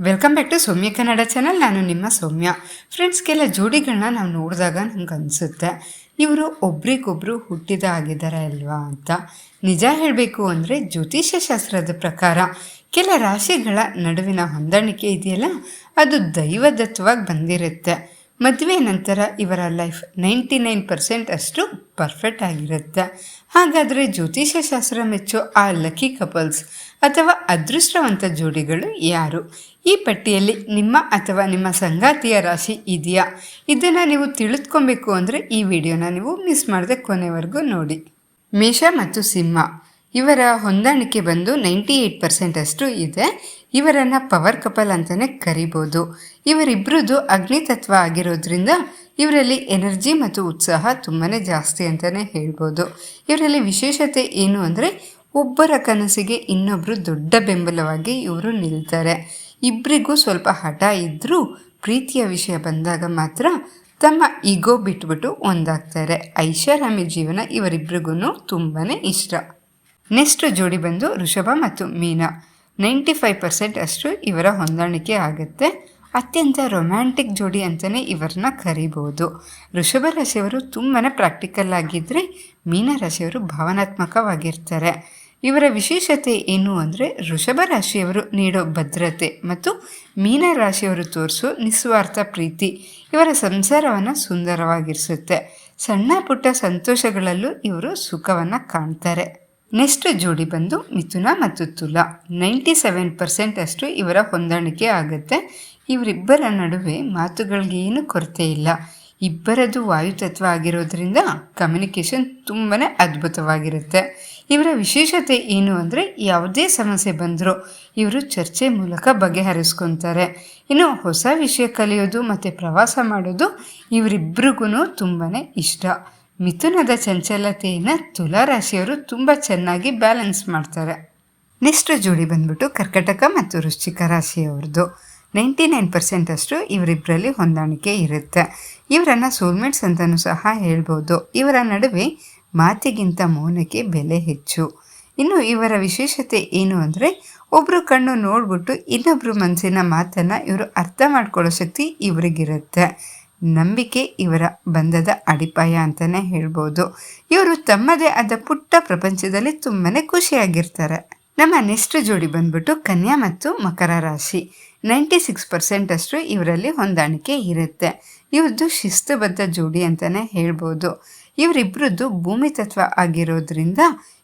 Welcome back to Soumya Kannada channel ನಾನು ನಿಮ್ಮ ಸೌಮ್ಯ. Friends ಕೆಲ ಜೋಡಿಗಳನ್ನ ನಾವು ನೋಡಿದಾಗ ನಮ್ಗೆ ಅನಿಸುತ್ತೆ. ಇವರು ಒಬ್ರಿಗೊಬ್ರು ಹುಟ್ಟಿದ ಆಗಿದ್ದಾರೆ ಅಲ್ವಾ ಅಂತ. ನಿಜ ಹೇಳಬೇಕು ಅಂದರೆ ಜ್ಯೋತಿಷ್ಯ ಶಾಸ್ತ್ರದ ಪ್ರಕಾರ ಕೆಲ ರಾಶಿಗಳ ನಡುವಿನ ಹೊಂದಾಣಿಕೆ ಇದೆಯಲ್ಲ? ಅದು ದೈವದತ್ವವಾಗಿ ಬಂದಿರುತ್ತೆ. ಮದುವೆ ನಂತರ ಇವರ ಲೈಫ್ ನೈಂಟಿ ನೈನ್ ಪರ್ಸೆಂಟ್ ಅಷ್ಟು ಪರ್ಫೆಕ್ಟ್ ಆಗಿರುತ್ತೆ. ಹಾಗಾದರೆ ಜ್ಯೋತಿಷ್ಯ ಶಾಸ್ತ್ರ ಮೆಚ್ಚೋ ಆ ಲಕ್ಕಿ ಕಪಲ್ಸ್ ಅಥವಾ ಅದೃಷ್ಟವಂತ ಜೋಡಿಗಳು ಯಾರು? ಈ ಪಟ್ಟಿಯಲ್ಲಿ ನಿಮ್ಮ ಅಥವಾ ನಿಮ್ಮ ಸಂಗಾತಿಯ ರಾಶಿ ಇದೆಯಾ? ಇದನ್ನು ನೀವು ತಿಳಿದುಕೊಬೇಕು ಅಂದರೆ ಈ ವಿಡಿಯೋನ ನೀವು ಮಿಸ್ ಮಾಡದೆ ಕೊನೆವರೆಗೂ ನೋಡಿ. ಮೇಷ ಮತ್ತು ಸಿಂಹ ಇವರ ಹೊಂದಾಣಿಕೆ ಬಂದು ನೈಂಟಿ ಏಯ್ಟ್ ಪರ್ಸೆಂಟ್ ಅಷ್ಟು ಇದೆ. ಇವರನ್ನು ಪವರ್ ಕಪಲ್ ಅಂತಲೇ ಕರಿಬೋದು. ಇವರಿಬ್ಬರದ್ದು ಅಗ್ನಿತತ್ವ ಆಗಿರೋದ್ರಿಂದ ಇವರಲ್ಲಿ ಎನರ್ಜಿ ಮತ್ತು ಉತ್ಸಾಹ ತುಂಬಾ ಜಾಸ್ತಿ ಅಂತಲೇ ಹೇಳ್ಬೋದು. ಇವರಲ್ಲಿ ವಿಶೇಷತೆ ಏನು ಅಂದರೆ ಒಬ್ಬರ ಕನಸಿಗೆ ಇನ್ನೊಬ್ಬರು ದೊಡ್ಡ ಬೆಂಬಲವಾಗಿ ಇವರು ನಿಲ್ತಾರೆ. ಇಬ್ಬರಿಗೂ ಸ್ವಲ್ಪ ಹಠ ಇದ್ದರೂ ಪ್ರೀತಿಯ ವಿಷಯ ಬಂದಾಗ ಮಾತ್ರ ತಮ್ಮ ಈಗೋ ಬಿಟ್ಬಿಟ್ಟು ಒಂದಾಗ್ತಾರೆ. ಐಷಾರಾಮಿ ಜೀವನ ಇವರಿಬ್ರಿಗೂ ತುಂಬಾ ಇಷ್ಟ. ನೆಕ್ಸ್ಟ್ ಜೋಡಿ ಬಂದು ಋಷಭ ಮತ್ತು ಮೀನಾ. ನೈಂಟಿ ಫೈವ್ ಪರ್ಸೆಂಟ್ ಅಷ್ಟು ಇವರ ಹೊಂದಾಣಿಕೆ ಆಗುತ್ತೆ. ಅತ್ಯಂತ ರೊಮ್ಯಾಂಟಿಕ್ ಜೋಡಿ ಅಂತಲೇ ಇವರನ್ನ ಕರಿಬೋದು. ಋಷಭ ರಾಶಿಯವರು ತುಂಬಾ ಪ್ರಾಕ್ಟಿಕಲ್ ಆಗಿದ್ದರೆ ಮೀನ ರಾಶಿಯವರು ಭಾವನಾತ್ಮಕವಾಗಿರ್ತಾರೆ. ಇವರ ವಿಶೇಷತೆ ಏನು ಅಂದರೆ ಋಷಭ ರಾಶಿಯವರು ನೀಡೋ ಭದ್ರತೆ ಮತ್ತು ಮೀನ ರಾಶಿಯವರು ತೋರಿಸೋ ನಿಸ್ವಾರ್ಥ ಪ್ರೀತಿ ಇವರ ಸಂಸಾರವನ್ನು ಸುಂದರವಾಗಿರಿಸುತ್ತೆ. ಸಣ್ಣ ಪುಟ್ಟ ಸಂತೋಷಗಳಲ್ಲೂ ಇವರು ಸುಖವನ್ನು ಕಾಣ್ತಾರೆ. ನೆಕ್ಸ್ಟ್ ಜೋಡಿ ಬಂದು ಮಿಥುನ ಮತ್ತು ತುಲಾ. ನೈಂಟಿ ಸೆವೆನ್ ಪರ್ಸೆಂಟ್ ಅಷ್ಟು ಇವರ ಹೊಂದಾಣಿಕೆ ಆಗುತ್ತೆ. ಇವರಿಬ್ಬರ ನಡುವೆ ಮಾತುಗಳಿಗೆ ಏನು ಕೊರತೆ ಇಲ್ಲ. ಇಬ್ಬರದು ವಾಯುತತ್ವ ಆಗಿರೋದ್ರಿಂದ ಕಮ್ಯುನಿಕೇಷನ್ ತುಂಬಾ ಅದ್ಭುತವಾಗಿರುತ್ತೆ. ಇವರ ವಿಶೇಷತೆ ಏನು ಅಂದರೆ ಯಾವುದೇ ಸಮಸ್ಯೆ ಬಂದರೂ ಇವರು ಚರ್ಚೆ ಮೂಲಕ ಬಗೆಹರಿಸ್ಕೊತಾರೆ. ಇನ್ನು ಹೊಸ ವಿಷಯ ಕಲಿಯೋದು ಮತ್ತು ಪ್ರವಾಸ ಮಾಡೋದು ಇವರಿಬ್ಬರಿಗೂ ತುಂಬಾ ಇಷ್ಟ. ಮಿಥುನದ ಚಂಚಲತೆಯನ್ನು ತುಲಾರಾಶಿಯವರು ತುಂಬ ಚೆನ್ನಾಗಿ ಬ್ಯಾಲೆನ್ಸ್ ಮಾಡ್ತಾರೆ. ನೆಕ್ಸ್ಟ್ ಜೋಡಿ ಬಂದ್ಬಿಟ್ಟು ಕರ್ಕಟಕ ಮತ್ತು ವೃಶ್ಚಿಕ ರಾಶಿಯವ್ರದ್ದು ನೈಂಟಿ ನೈನ್ ಪರ್ಸೆಂಟ್ ಅಷ್ಟು ಇವರಿಬ್ಬರಲ್ಲಿ ಹೊಂದಾಣಿಕೆ ಇರುತ್ತೆ. ಇವರನ್ನು ಸೋಲ್ಮೇಟ್ಸ್ ಅಂತಲೂ ಸಹ ಹೇಳ್ಬೋದು. ಇವರ ನಡುವೆ ಮಾತಿಗಿಂತ ಮೌನಕ್ಕೆ ಬೆಲೆ ಹೆಚ್ಚು. ಇನ್ನು ಇವರ ವಿಶೇಷತೆ ಏನು ಅಂದರೆ ಒಬ್ಬರು ಕಣ್ಣು ನೋಡ್ಬಿಟ್ಟು ಇನ್ನೊಬ್ಬರು ಮನಸ್ಸಿನ ಮಾತನ್ನು ಇವರು ಅರ್ಥ ಮಾಡ್ಕೊಳ್ಳೋ ಶಕ್ತಿ ಇವರಿಗಿರುತ್ತೆ. ನಂಬಿಕೆ ಇವರ ಬಂಧದ ಅಡಿಪಾಯ ಅಂತಲೇ ಹೇಳ್ಬೋದು. ಇವರು ತಮ್ಮದೇ ಆದ ಪುಟ್ಟ ಪ್ರಪಂಚದಲ್ಲಿ ತುಂಬಾ ಖುಷಿಯಾಗಿರ್ತಾರೆ. ನಮ್ಮ ನೆಕ್ಸ್ಟ್ ಜೋಡಿ ಬಂದ್ಬಿಟ್ಟು ಕನ್ಯಾ ಮತ್ತು ಮಕರ ರಾಶಿ. ನೈಂಟಿ ಸಿಕ್ಸ್ ಪರ್ಸೆಂಟ್ ಅಷ್ಟು ಇವರಲ್ಲಿ ಹೊಂದಾಣಿಕೆ ಇರುತ್ತೆ. ಇವ್ರದ್ದು ಶಿಸ್ತುಬದ್ಧ ಜೋಡಿ ಅಂತಲೇ ಹೇಳ್ಬೋದು. ಇವರಿಬ್ಬರದ್ದು ಭೂಮಿ ತತ್ವ ಆಗಿರೋದ್ರಿಂದ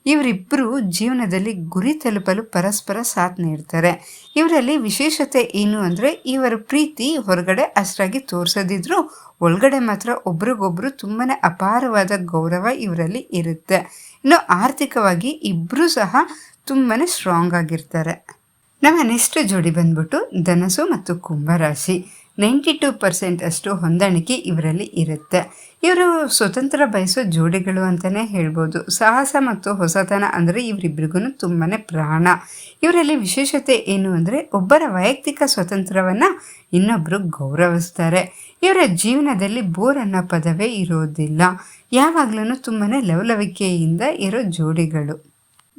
ಇವರಿಬ್ಬರು ಜೀವನದಲ್ಲಿ ಗುರಿ ತಲುಪಲು ಪರಸ್ಪರ ಸಾಥ್ ನೀಡ್ತಾರೆ. ಇವರಲ್ಲಿ ವಿಶೇಷತೆ ಏನು ಅಂದರೆ ಇವರ ಪ್ರೀತಿ ಹೊರಗಡೆ ಅಷ್ಟಾಗಿ ತೋರಿಸದಿದ್ರು, ಒಳಗಡೆ ಮಾತ್ರ ಒಬ್ರಿಗೊಬ್ರು ತುಂಬಾ ಅಪಾರವಾದ ಗೌರವ ಇವರಲ್ಲಿ ಇರುತ್ತೆ. ಇನ್ನು ಆರ್ಥಿಕವಾಗಿ ಇಬ್ಬರೂ ಸಹ ತುಂಬಾ ಸ್ಟ್ರಾಂಗ್ ಆಗಿರ್ತಾರೆ. ನಮ್ಮ ನೆಕ್ಸ್ಟ್ ಜೋಡಿ ಬಂದ್ಬಿಟ್ಟು ಧನಸು ಮತ್ತು ಕುಂಭರಾಶಿ. ನೈಂಟಿ ಟು ಪರ್ಸೆಂಟ್ ಅಷ್ಟು ಹೊಂದಾಣಿಕೆ ಇವರಲ್ಲಿ ಇರುತ್ತೆ. ಇವರು ಸ್ವತಂತ್ರ ಬಯಸೋ ಜೋಡಿಗಳು ಅಂತಲೇ ಹೇಳ್ಬೋದು. ಸಾಹಸ ಮತ್ತು ಹೊಸತನ ಅಂದರೆ ಇವರಿಬ್ಬರಿಗೂ ತುಂಬಾ ಪ್ರಾಣ. ಇವರಲ್ಲಿ ವಿಶೇಷತೆ ಏನು ಅಂದರೆ ಒಬ್ಬರ ವೈಯಕ್ತಿಕ ಸ್ವತಂತ್ರವನ್ನು ಇನ್ನೊಬ್ಬರು ಗೌರವಿಸ್ತಾರೆ. ಇವರ ಜೀವನದಲ್ಲಿ ಬೋರ್ ಅನ್ನೋ ಪದವೇ ಇರೋದಿಲ್ಲ. ಯಾವಾಗಲೂ ತುಂಬಾ ಲವಲವಿಕೆಯಿಂದ ಇರೋ ಜೋಡಿಗಳು.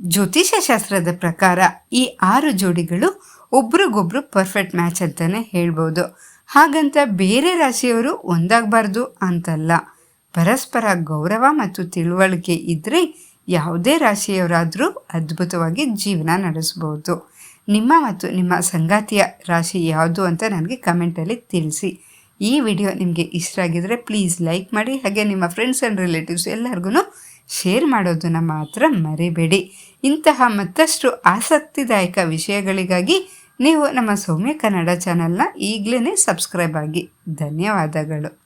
ಜ್ಯೋತಿಷ್ಯ ಶಾಸ್ತ್ರದ ಪ್ರಕಾರ ಈ ಆರು ಜೋಡಿಗಳು ಒಬ್ರಿಗೊಬ್ರು ಪರ್ಫೆಕ್ಟ್ ಮ್ಯಾಚ್ ಅಂತಲೇ ಹೇಳ್ಬೋದು. ಹಾಗಂತ ಬೇರೆ ರಾಶಿಯವರು ಒಂದಾಗಬಾರ್ದು ಅಂತಲ್ಲ. ಪರಸ್ಪರ ಗೌರವ ಮತ್ತು ತಿಳುವಳಿಕೆ ಇದ್ದರೆ ಯಾವುದೇ ರಾಶಿಯವರಾದರೂ ಅದ್ಭುತವಾಗಿ ಜೀವನ ನಡೆಸ್ಬೋದು. ನಿಮ್ಮ ಮತ್ತು ನಿಮ್ಮ ಸಂಗಾತಿಯ ರಾಶಿ ಯಾವುದು ಅಂತ ನನಗೆ ಕಮೆಂಟಲ್ಲಿ ತಿಳಿಸಿ. ಈ ವಿಡಿಯೋ ನಿಮಗೆ ಇಷ್ಟ ಆಗಿದ್ದರೆ ಪ್ಲೀಸ್ ಲೈಕ್ ಮಾಡಿ, ಹಾಗೆ ನಿಮ್ಮ ಫ್ರೆಂಡ್ಸ್ ಆ್ಯಂಡ್ ರಿಲೇಟಿವ್ಸ್ ಎಲ್ಲರಿಗೂ ಶೇರ್ ಮಾಡೋದನ್ನು ಮಾತ್ರ ಮರಿಬೇಡಿ. ಇಂತಹ ಮತ್ತಷ್ಟು ಆಸಕ್ತಿದಾಯಕ ವಿಷಯಗಳಿಗಾಗಿ ನೀವು ನಮ್ಮ ಸೌಮ್ಯ ಕನ್ನಡ ಚಾನಲ್ನ ಈಗಲೇ ಸಬ್ಸ್ಕ್ರೈಬ್ ಆಗಿ. ಧನ್ಯವಾದಗಳು.